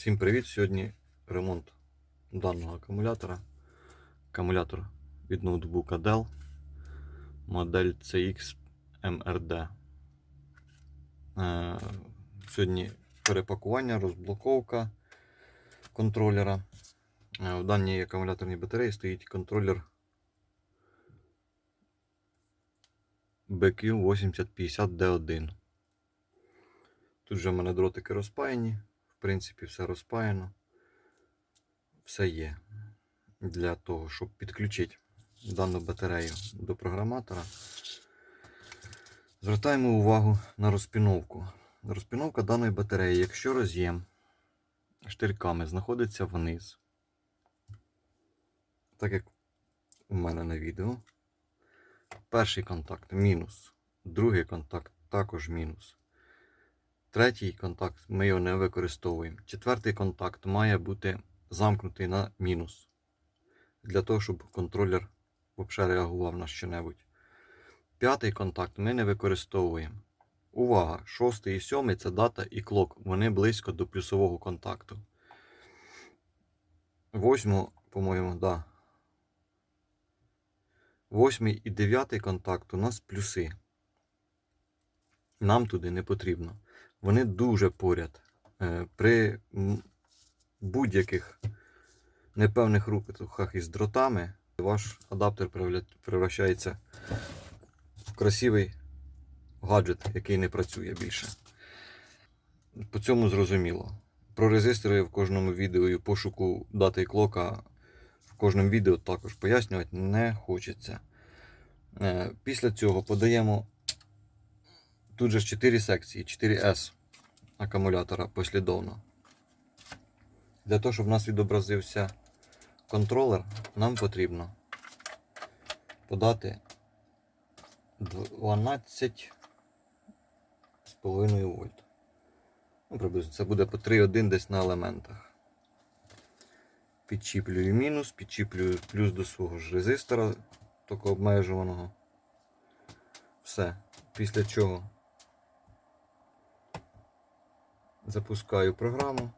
Всім привіт! Сьогодні ремонт даного акумулятора. Акумулятор від ноутбука Dell. Модель CX MRD. Е, Сьогодні перепакування, розблоковка контролера. Е, В даній акумуляторній батареї стоїть контролер BQ8050D1. Тут вже в мене дротики розпаяні. В принципі, все розпаяно. Все є для того, щоб підключити дану батарею до програматора. Звертаємо увагу на розпіновку. Розпіновка даної батареї, якщо роз'єм штирками знаходиться вниз, так як у мене на відео, перший контакт мінус, другий контакт також мінус. Третій контакт ми його не використовуємо. Четвертий контакт має бути замкнутий на мінус. Для того, щоб контролер взагалі реагував на що-небудь. П'ятий контакт ми не використовуємо. Увага! Шостий і сьомий це дата і клок. Вони близько до плюсового контакту. Восьму, по-моєму, да. Восьмий і дев'ятий контакт у нас плюси. Нам туди не потрібно вони дуже поряд. Е, При будь-яких непевних рухах із дротами ваш адаптер превращається в красивий гаджет, який не працює більше. По цьому зрозуміло. Про резистори в кожному відео і пошуку дати клока в кожному відео також пояснювати не хочеться. Е, Після цього подаємо Тут же ж 4 секції, 4S акумулятора послідовно. Для того, щоб у нас відобразився контролер, нам потрібно подати 12,5 вольт. Ну, приблизно це буде по 3,1 десь на елементах. Підчіплюю мінус, підчіплюю плюс до свого ж резистора, тільки обмежуваного. Все. Після чого запускаю програму.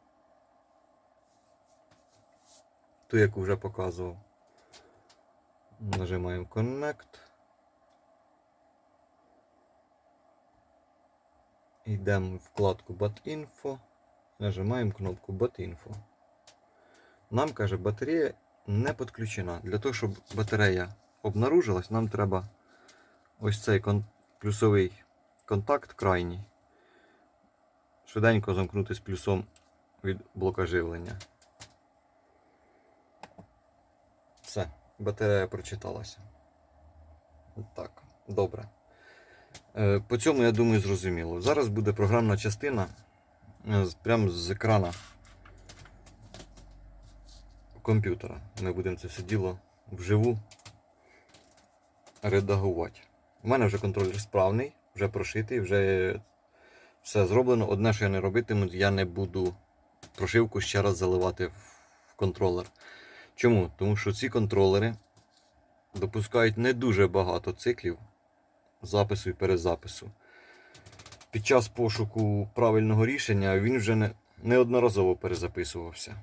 Ту, яку вже показував. Нажимаємо Connect. Йдемо в вкладку BAT-Info. Нажимаємо кнопку BAT-Info. Нам каже, батарея не підключена. Для того, щоб батарея обнаружилась, нам треба ось цей кон- плюсовий контакт крайній швиденько замкнути з плюсом від блока живлення. Все, батарея прочиталася. Так, добре. Е, По цьому, я думаю, зрозуміло. Зараз буде програмна частина е, прямо з екрана комп'ютера. Ми будемо це все діло вживу редагувати. У мене вже контролер справний, вже прошитий, вже все зроблено. Одне, що я не робитиму, я не буду прошивку ще раз заливати в контролер. Чому? Тому що ці контролери допускають не дуже багато циклів запису і перезапису. Під час пошуку правильного рішення він вже не, неодноразово перезаписувався.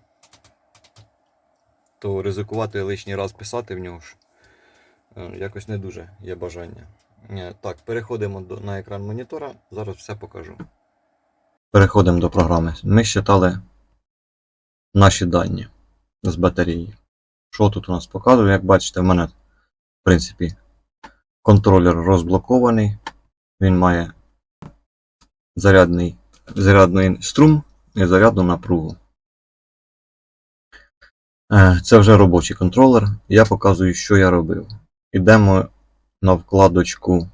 То ризикувати лишній раз писати в нього ж е, якось не дуже є бажання. Е, Так, переходимо до, на екран монітора. Зараз все покажу. Переходимо до програми. Ми считали наші дані з батареї. Що тут у нас показує? Як бачите, в мене, в принципі, контролер розблокований. Він має зарядний, зарядний струм і зарядну напругу. Е, Це вже робочий контролер. Я показую, що я робив. Ідемо на вкладочку.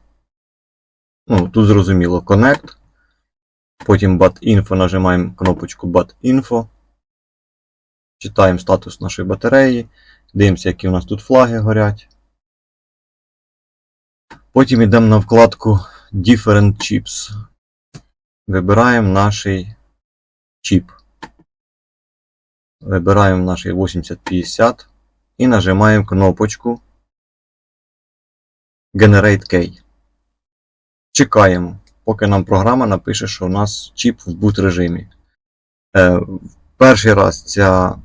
Ну, тут зрозуміло Connect. Потім BAT-Info нажимаємо кнопочку BAT-Info. Читаємо статус нашої батареї. Дивимося, які у нас тут флаги горять. Потім йдемо на вкладку Different Chips. Вибираємо наш чіп. Вибираємо наш 8050 і нажимаємо кнопочку Generate Key. Чекаємо, поки нам програма напише, що у нас чіп в boot режимі. Е, перший раз ця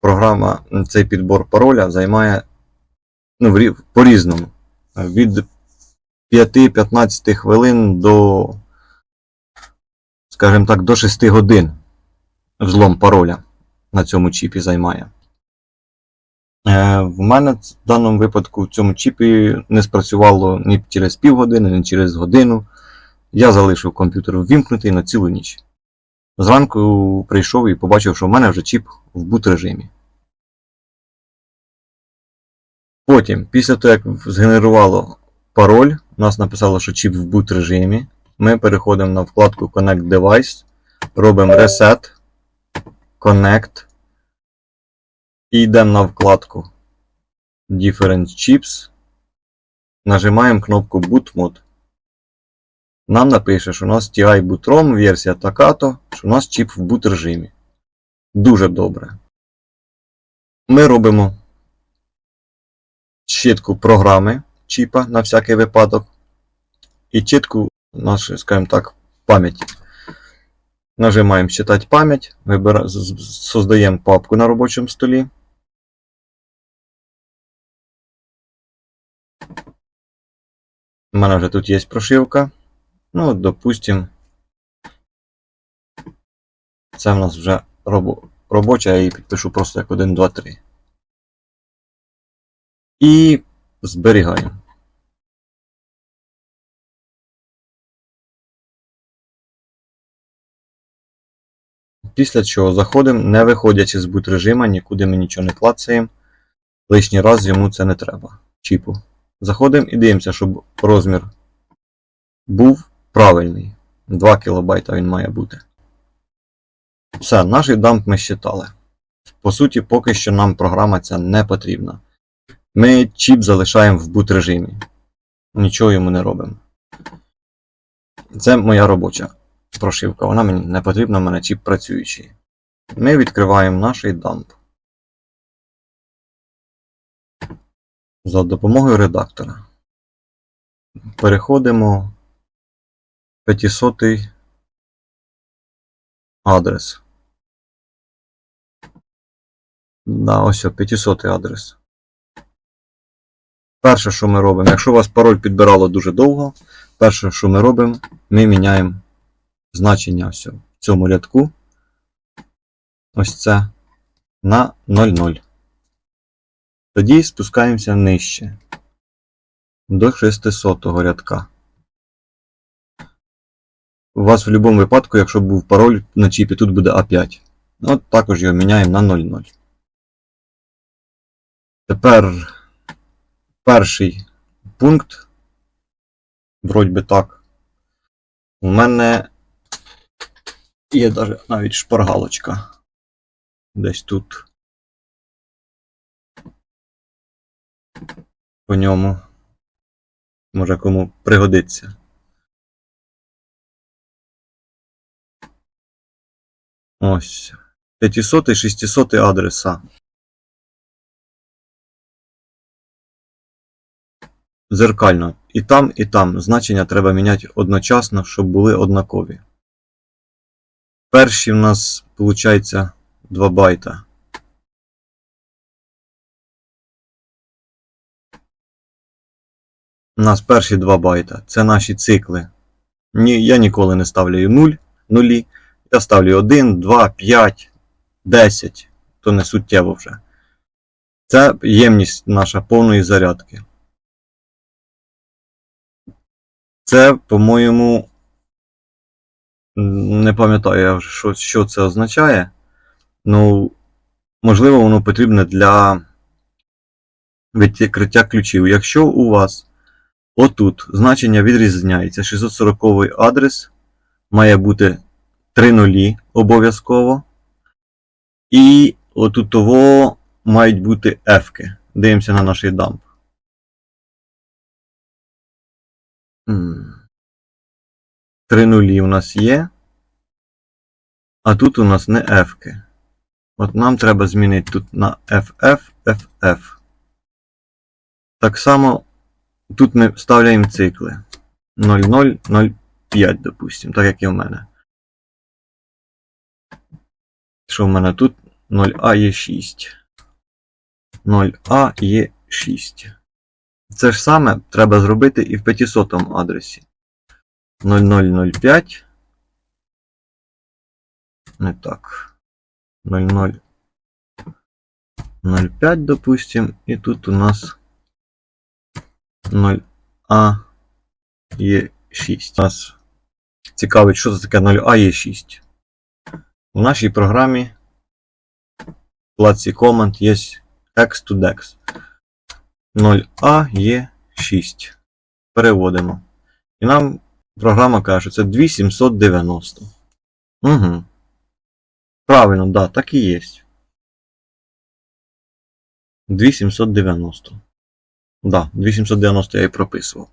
програма, цей підбор пароля займає ну, по-різному. Від 5-15 хвилин до, скажімо так, до 6 годин взлом пароля на цьому чіпі займає. Е, В мене в даному випадку в цьому чіпі не спрацювало ні через півгодини, ні через годину. Я залишив комп'ютер ввімкнутий на цілу ніч. Зранку прийшов і побачив, що в мене вже чіп в бут режимі. Потім, після того, як згенерувало пароль, у нас написало, що чіп в бут режимі. Ми переходимо на вкладку Connect Device, робимо Reset, Connect і йдемо на вкладку Different Chips. Нажимаємо кнопку Boot Mode. Нам напише, що у нас TI Bootrom, версія така-то, що у нас чіп в boot режимі. Дуже добре. Ми робимо чітку програми чіпа на всякий випадок. І чітку нашу, скажімо так, пам'ять. Нажимаємо Считати пам'ять, з- создаємо папку на робочому столі. У мене вже тут є прошивка. Ну, допустим, це в нас вже робо- робоча, я її підпишу просто як 1, 2, 3. І зберігаємо. Після чого заходимо, не виходячи з бут режима, нікуди ми нічого не клацаємо. Лишній раз йому це не треба. Чіпу. Заходимо і дивимося, щоб розмір був правильний. 2 кБ він має бути. Все, наш дамп ми считали. По суті, поки що нам програма ця не потрібна. Ми чіп залишаємо в boot режимі. Нічого йому не робимо. Це моя робоча прошивка. Вона мені не потрібна, в мене чіп працюючий. Ми відкриваємо наш дамп. За допомогою редактора. Переходимо 500 адрес. Да, ось о, 500 адрес. Перше, що ми робимо, якщо у вас пароль підбирало дуже довго, перше, що ми робимо, ми міняємо значення ось в цьому рядку. Ось це на 0,0. Тоді спускаємося нижче до 600 рядка. У вас в будь-якому випадку, якщо був пароль на чіпі, тут буде А5. От також його міняємо на 0,0. Тепер перший пункт. Вроді би так. У мене є навіть шпаргалочка. Десь тут. По ньому. Може кому пригодиться. Ось. 500 і 600 адреса. Зеркально. І там, і там значення треба міняти одночасно, щоб були однакові. Перші в нас, виходить, 2 байта. У нас перші 2 байта. Це наші цикли. Ні, я ніколи не ставлю 0, нулі. Я ставлю 1, 2, 5, 10. То не суттєво вже. Це ємність наша повної зарядки. Це, по-моєму, не пам'ятаю, що, що це означає. Ну, можливо, воно потрібне для відкриття ключів. Якщо у вас отут значення відрізняється, 640 адрес має бути 3 нулі обов'язково. І отут того мають бути F-ки. Дивимося на наш дамп. Три нулі у нас є. А тут у нас не F-ки. От нам треба змінити тут на FF, FF. Так само тут ми вставляємо цикли 0005, допустимо, так як і в мене. Що в мене тут? 0А є 6. 0А є 6. Це ж саме треба зробити і в 500 адресі. 0005. Не так. 0005, допустим. І тут у нас 0А є 6. Нас цікавить, що це таке 0А є 6. У нашій програмі в вкладці команд є X to DEX. 0А є 6. Переводимо. І нам програма каже, це 2790. Угу. Правильно, да, так і є. 2790. Да, 2790 я і прописував.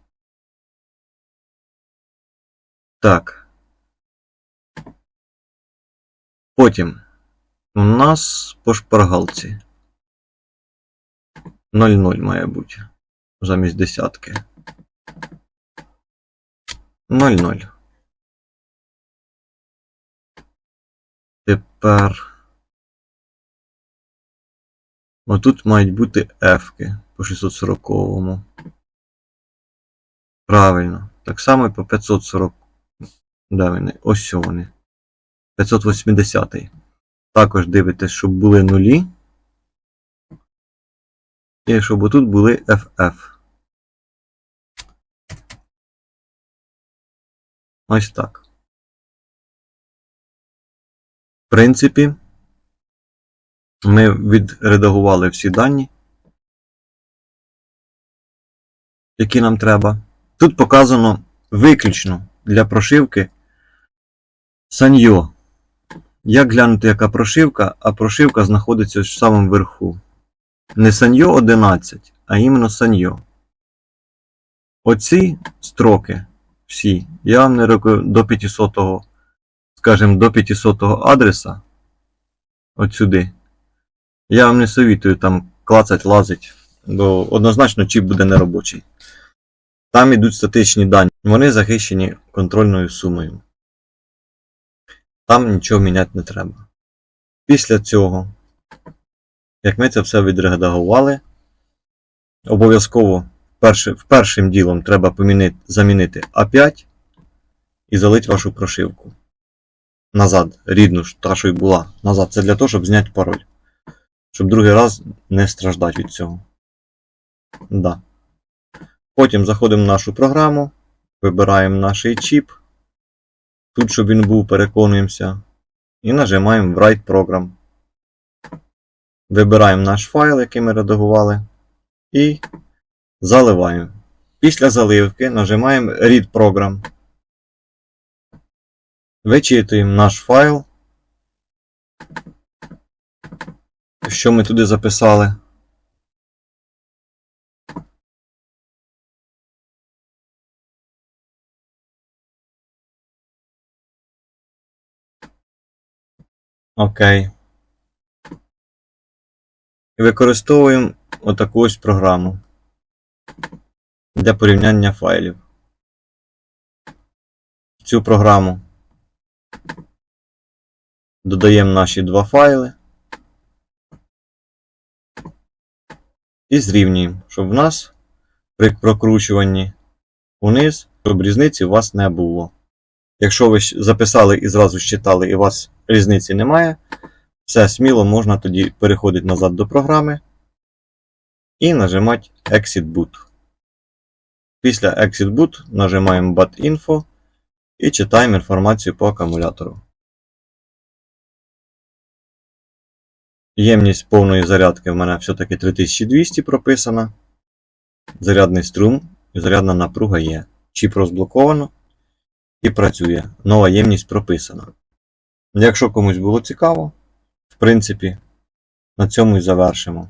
Так. Потім у нас по шпаргалці 0,0 має бути замість десятки. 0,0. Тепер. Отут мають бути F-ки по 640-му. Правильно. Так само і по 540. Де вони? Ось вони. 580. Також дивитесь, щоб були нулі. І щоб отут були FF. Ось так. В принципі, ми відредагували всі дані, які нам треба. Тут показано виключно для прошивки саньо. Як глянути, яка прошивка, а прошивка знаходиться в самому верху. Не саньо 11, а іменно саньо. Оці строки всі, я вам не рекомендую до 500, скажімо, до 500 адреса. От сюди. Я вам не совітую там клацать, лазить, бо однозначно чіп буде неробочий. Там ідуть статичні дані. Вони захищені контрольною сумою. Там нічого міняти не треба. Після цього, як ми це все відредагували, обов'язково першим, першим ділом треба помінити, замінити А5 і залити вашу прошивку. Назад, рідну та, що й була. Назад. Це для того, щоб зняти пароль. Щоб другий раз не страждати від цього. Да. Потім заходимо в нашу програму, вибираємо наш чіп. Тут, щоб він був, переконуємося. І нажимаємо Write Program. Вибираємо наш файл, який ми редагували. І заливаємо. Після заливки нажимаємо Read Program. Вичитуємо наш файл. Що ми туди записали. Окей. Використовуємо отаку ось програму для порівняння файлів. В цю програму додаємо наші два файли і зрівнюємо, щоб в нас при прокручуванні униз, щоб різниці у вас не було. Якщо ви записали і зразу считали, і у вас різниці немає, все сміло можна тоді переходити назад до програми і нажимати Exit Boot. Після Exit Boot нажимаємо BAT-Info і читаємо інформацію по акумулятору. Ємність повної зарядки в мене все-таки 3200 прописана. Зарядний струм і зарядна напруга є. Чіп розблоковано і працює. Нова ємність прописана. Якщо комусь було цікаво, в принципі, на цьому і завершимо.